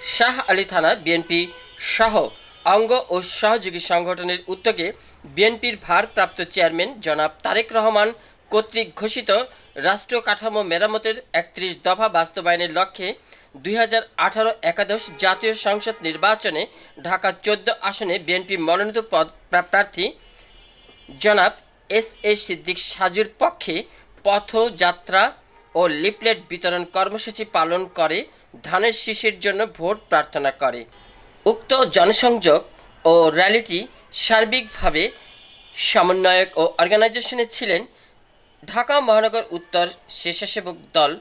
শাহ আলী থানা বিএনপি সহ অঙ্গ ও সহযোগী সংগঠনের উদ্যোগে বিএনপির ভারপ্রাপ্ত চেয়ারম্যান জনাব তারেক রহমান কর্তৃক ঘোষিত রাষ্ট্র কাঠামো মেরামতের একত্রিশ দফা বাস্তবায়নের লক্ষ্যে দুই হাজার আঠারো একাদশ জাতীয় সংসদ নির্বাচনে ঢাকা চোদ্দ আসনে বিএনপি মনোনীত পদ প্রা- প্রার্থী জনাব এস এ সিদ্দিক সাজুর পক্ষে পথযাত্রা ও লিফলেট বিতরণ কর্মসূচি পালন করে ধানের শীষের জন্য ভোট প্রার্থনা করে। উক্ত জনসংযোগ ও র্যালিটি সার্বিকভাবে সমন্বয়ক ও অর্গানাইজেশনে ছিলেন ঢাকা মহানগর উত্তর স্বেচ্ছাসেবক দল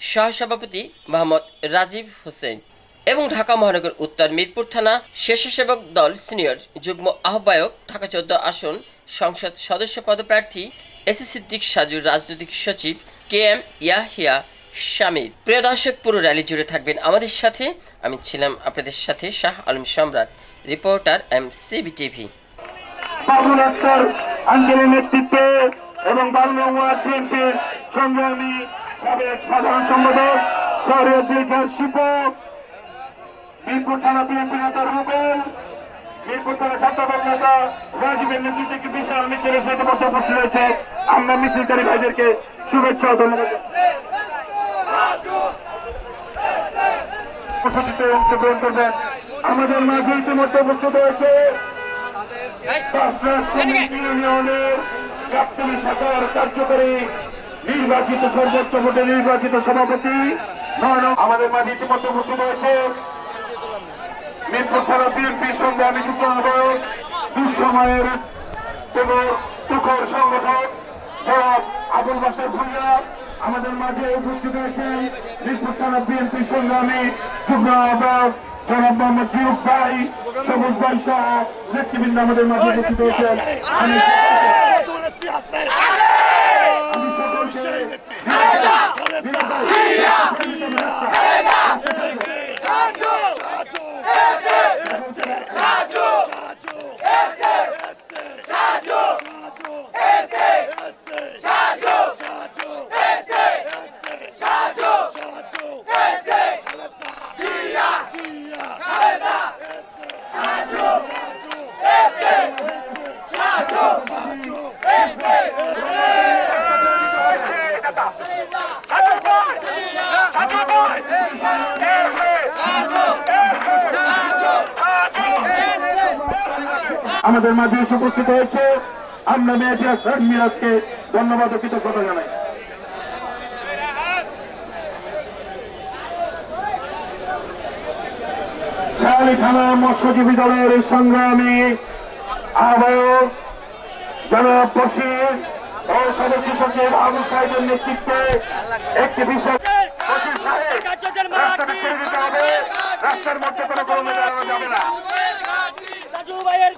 সহসভাপতি মোহাম্মদ রাজীব হোসেন এবং ঢাকা মহানগর উত্তর মিরপুর থানা স্বেচ্ছাসেবক দল সিনিয়র যুগ্ম আহ্বায়ক ঢাকা চোদ্দ আসন সংসদ সদস্য পদপ্রার্থী এস সিদ্দিক সাজুর রাজনৈতিক সচিব কে এম ইয়াহিয়া শামীর। প্রিয় দর্শক, পুরো র্যালি জুড়ে থাকবেন আমাদের সাথে। আমি ছিলাম আপনাদের সাথে শাহ আলম সম্রাট রিপোর্টার এম সিবি টিভি এবং বিশাল মিছিলের সাথে উপস্থিত রয়েছে আমরা মিছিলকারী ভাইদেরকে শুভেচ্ছা ধন্যবাদ। আমাদের মাঝে ইতিমধ্যে উপস্থিত হয়েছে নির্বাচিত সর্বোচ্চ ভোটে নির্বাচিত সভাপতি আমাদের মাঝে ইতিমধ্যে উপস্থিত হয়েছে মিরপুর থানা বিএনপির সঙ্গে আমি যুক্ত আহ্বায়ক, দুঃসময়ের সংগঠক জনাব আবুল বাসার ভাঙ্গা আমাদের মাঝে উপস্থিত হয়েছেন মিরপুর থানা বিএনপির সংগ্রামী যুগ্ম আহ্বায়ক জনাব মোহাম্মদ জিউব ভাই সবুজ আমাদের মাঝে উপস্থিত আমাদের মাঝে এসে উপস্থিত হয়েছে। আমরা মেয়েটিয়া স্যার মিরাজকে ধন্যবাদ ও কৃতজ্ঞতা জানাই। থানা মৎস্যজীবী দলের সংগ্রামী আহ্বায়ক জনাব বসির ও সদস্য সচিব আবু সাহেবের নেতৃত্বে একটি বিষয় রাস্তার মধ্যে কোনো কর্মে দাঁড়ানো যাবে না। ভাইয়ের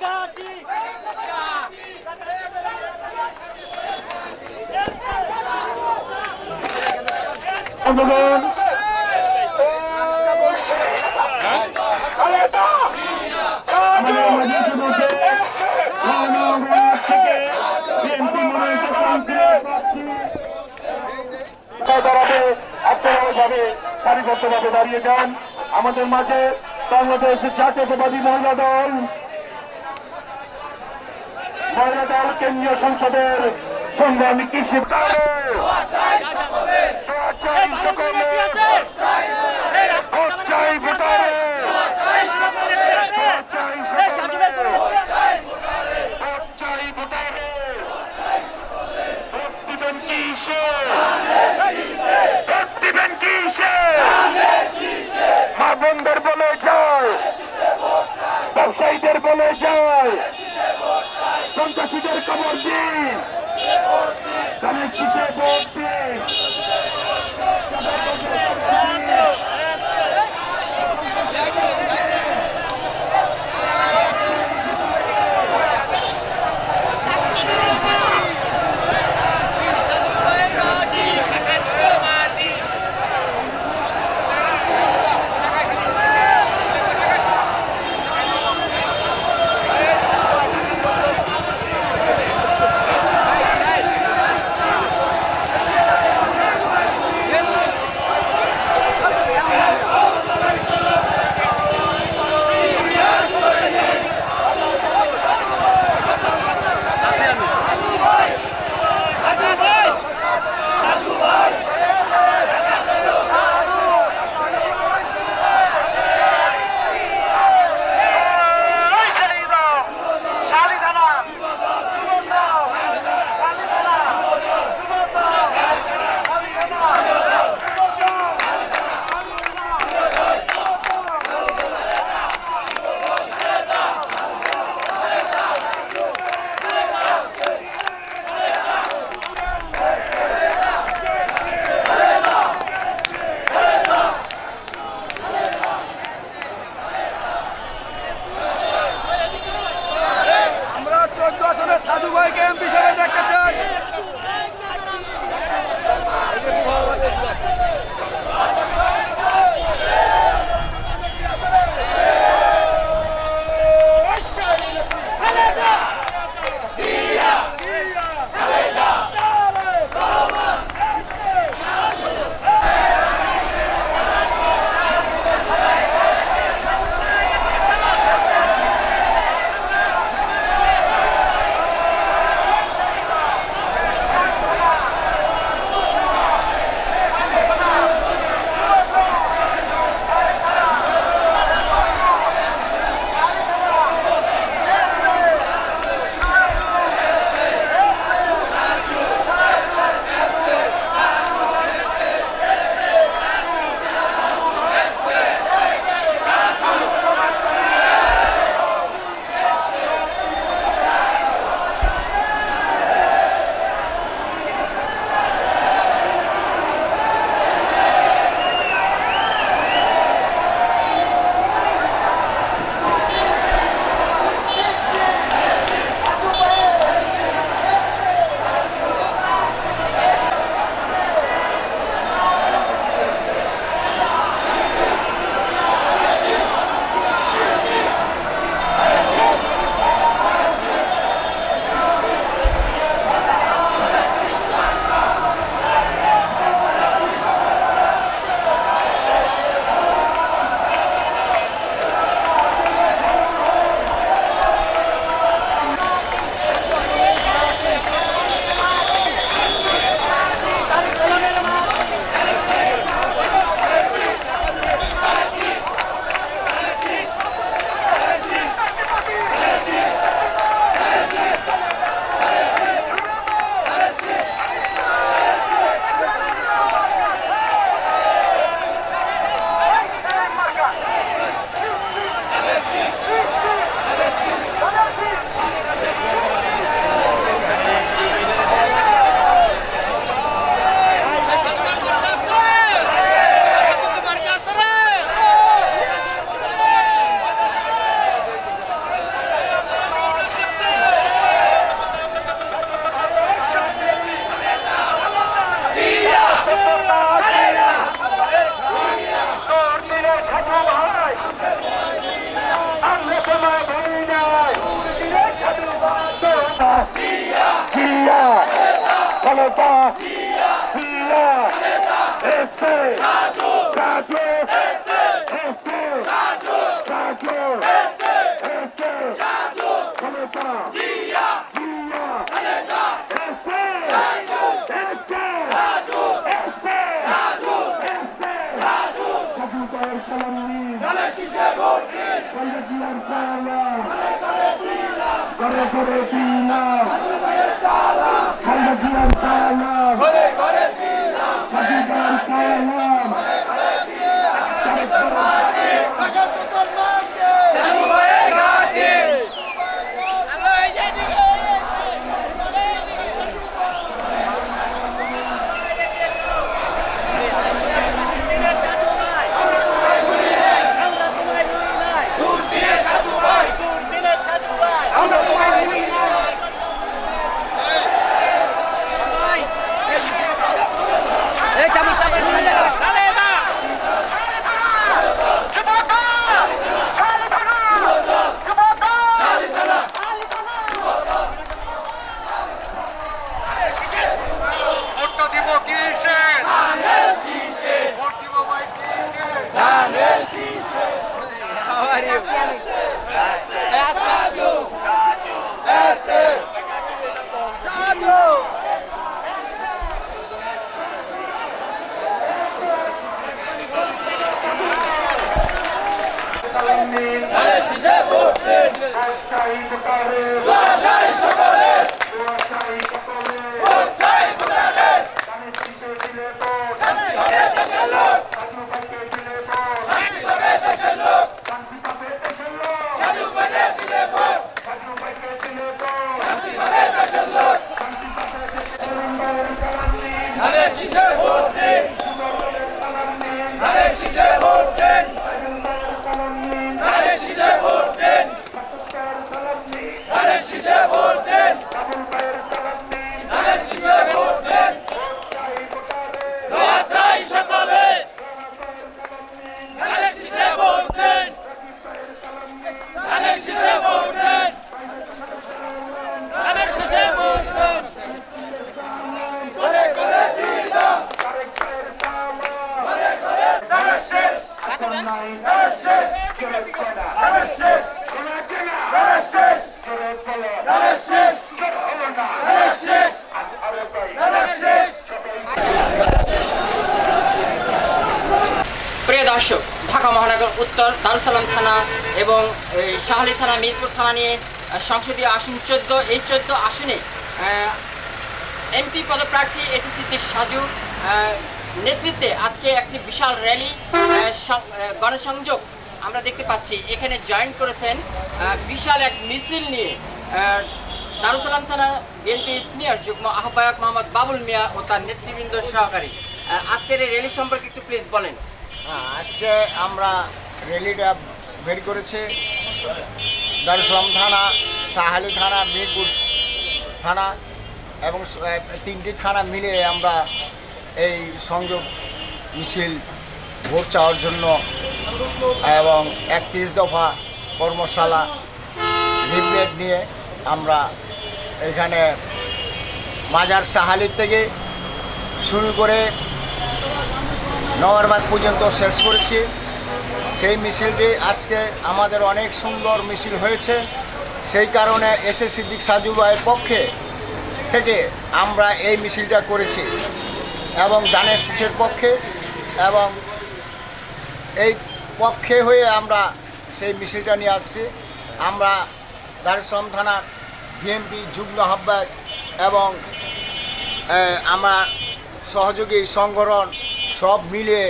দাঁড়িয়ে যান আমাদের মাঝে বাংলাদেশ জাতীয়তাবাদী মহিলা দল দল কেন্দ্রীয় সংসদের সংগ্রামী কৃষি চাই ভোটারে এসে সাজু এসে সাজু এসে খালেদা জিয়া এসে এসে এসে সাজু ভাইয়ের সালাম নিন খালেদা জিয়ার সালাম ঘরে ঘরে দিলাম খালেদা জিয়ার সালাম সাজু ভাইয়ের সালাম এই চাবুক চাবুক খালেদা ভোটটা দিব কিসে ভোট দিব ভাই কিসে শহীদ করে দোয়াশাই সকলে দোয়াশাই সকলে গানের শীষে দিলে তো শান্তি হবে দেশের লোক সাধু ভাইকে দিলে তো শান্তি হবে দেশের লোক শান্তি পাবে দেশের লোক সাধু ভাইকে দিলে তো সাধু ভাইকে দিলে তো শান্তি হবে দেশের লোক শান্তি পাবে দেশের লোক সালাম দিন আরে শীষে ভোট দিন সালাম দিন আরে শীষে ভোট দিন সালাম দিন আরে শীষে ভোট দিন সালাম দিন আরে শীষে ভোট দিন কাবুল ভাইয়ের সালাম দিন আরে শীষে ভোট দিন দোয়া চাই সকলে আরে শীষে ভোট দিন আরে শীষে ভোট দিন আরে শীষে ভোট দিন প্রিয় দর্শক, ঢাকা মহানগর উত্তর দারুসালাম থানা এবং শাহলি থানা মিরপুর থানা নিয়ে সংসদীয় আসন চোদ্দ, এই চোদ্দ আসনে এমপি পদপ্রার্থী এসি সিদ্দিক সাজু নেতৃত্বে আজকে একটি বিশাল র্যালি গণসংযোগ আমরা দেখতে পাচ্ছি। এখানে জয়েন করেছেন বিশাল এক মিছিল নিয়ে দারুসালাম থানা বিএনপি সিনিয়র যুগ্ম আহ্বায়ক মোহাম্মদ বাবুল মিয়া ও তার নেতৃবৃন্দ সহকারী। আজকের এই র্যালি সম্পর্কে একটু প্লিজ বলেন। হ্যাঁ, আজকে আমরা র্যালিটা বের করেছি। দারুসালাম থানা সাহালি থানা মিরপুর থানা এবং তিনটি থানা মিলে আমরা এই সংযোগ মিছিল ভোট চাওয়ার জন্য এবং একত্রিশ দফা কর্মশালা লিফলেট নিয়ে আমরা এখানে মাজার সাহালির থেকে শুরু করে নগরবাগ পর্যন্ত শেষ করেছি। সেই মিছিলটি আজকে আমাদের অনেক সুন্দর মিছিল হয়েছে। সেই কারণে এস এস সিদ্দিক সাজু পক্ষে থেকে আমরা এই মিছিলটা করেছি। এবং দানের শীষের পক্ষে এবং এই পক্ষে হয়ে আমরা সেই মিছিলটা নিয়ে আসছি। আমরা দারুসালাম থানার বিএনপি যুগ্ম আহ্বায়ক এবং আমার সহযোগী সংগঠন সব মিলে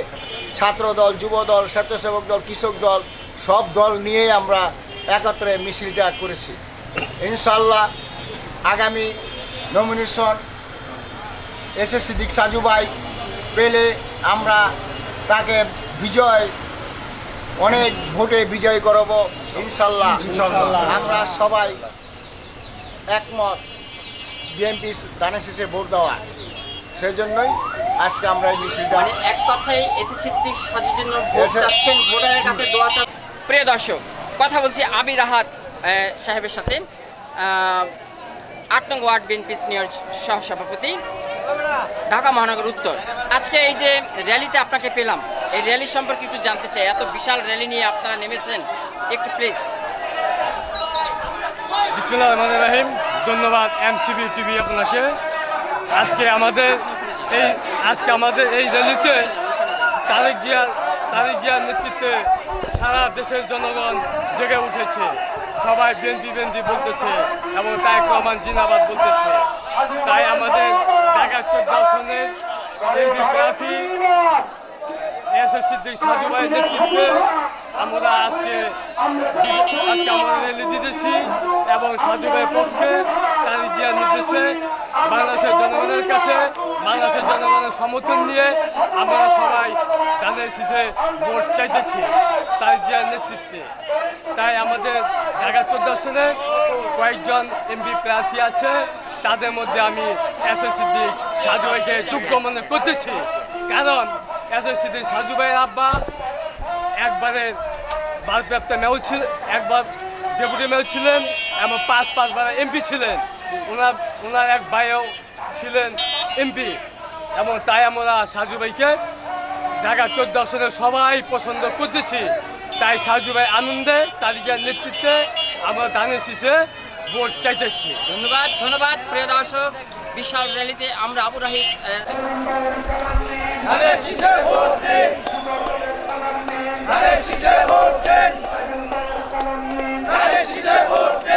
ছাত্রদল, যুবদল, স্বেচ্ছাসেবক দল, কৃষক দল, সব দল নিয়ে আমরা একত্রে মিছিলটা করেছি। ইনশাল্লাহ আগামী nomination S S Siddique Saju ভাই পেলে আমরা তাকে বিজয় অনেক ভোটে বিজয় করব ইনশাল্লাহ। আমরা সবাই একমত বিএনপি দানের শেষে ভোট দেওয়া। সেই জন্যই আজকে আমরা এই মিছিলটা মানে এক কথায় এসি সিদ্দিক সাজুর জন্য ভোট এসে- চাচ্ছেন ভোটারের কাছে দোয়া প্রিয় দর্শক কথা বলছি আবির রাহাত সাহেবের সাথে। আট নং ওয়ার্ড বিএনপি সিনিয়র সহসভাপতি। ঢাকা মহানগর উত্তর। আজকে এই যে র্যালিতে আপনাকে পেলাম, এই র্যালি সম্পর্কে একটু জানতে চাই। এত বিশাল র্যালি নিয়ে আপনারা নেমেছেন, একটু প্লিজ বিসমিল্লাহ রাহিম। ধন্যবাদ এমসিবি টিভি আপনাকে। আজকে আমাদের এই, আজকে আমাদের এই র্যালিতে তারেক জিয়া, তারেক জিয়ার নেতৃত্বে সারা দেশের জনগণ জেগে উঠেছে। সবাই বিএনপি বিএনপি বলতেছে এবং তাই রহমান জিনাবাদ বলতেছে। তাই আমাদের আসনের এমপি প্রার্থী এস এস সিদ্দিক সাজু ভাইয়ের নেতৃত্বে আমরা আজকে আজকে আমরা র্যালি দিতেছি এবং সাজু ভাইয়ের পক্ষে তার জিয়ার নির্দেশে বাংলাদেশের জনগণের কাছে, বাংলাদেশের জনগণের সমর্থন নিয়ে আমরা সবাই ধানের শীষে ভোট চাইতেছি তার জিয়ার নেতৃত্বে। তাই আমাদের ঢাকা চোদ্দ আসনে কয়েকজন এমপি প্রার্থী আছে। তাদের মধ্যে আমি এস এস সিদ্দিক সাজু ভাইকে যোগ্য মনে করতেছি। কারণ এস এস সিদ্দিক সাজু ভাইয়ের আব্বা একবারে ভারপ্রাপ্ত মেয়র ছিল একবার ডেপুটি মেয়র ছিলেন এবং পাঁচ পাঁচবার এমপি ছিলেন। ওনার ওনার এক ভাইও ছিলেন এমপি। এবং তাই আমরা সাজু ভাইকে ঢাকা চোদ্দ আসনে সবাই পছন্দ করতেছি। তাই সাজু ভাই আনন্দে, তালিকার নেতৃত্বে আমরা ধানের শীষে ভোট চাইতেছি। ধন্যবাদ ধন্যবাদ প্রিয় দর্শক। বিশাল র্যালিতে আমরা আবুরাহি ভোট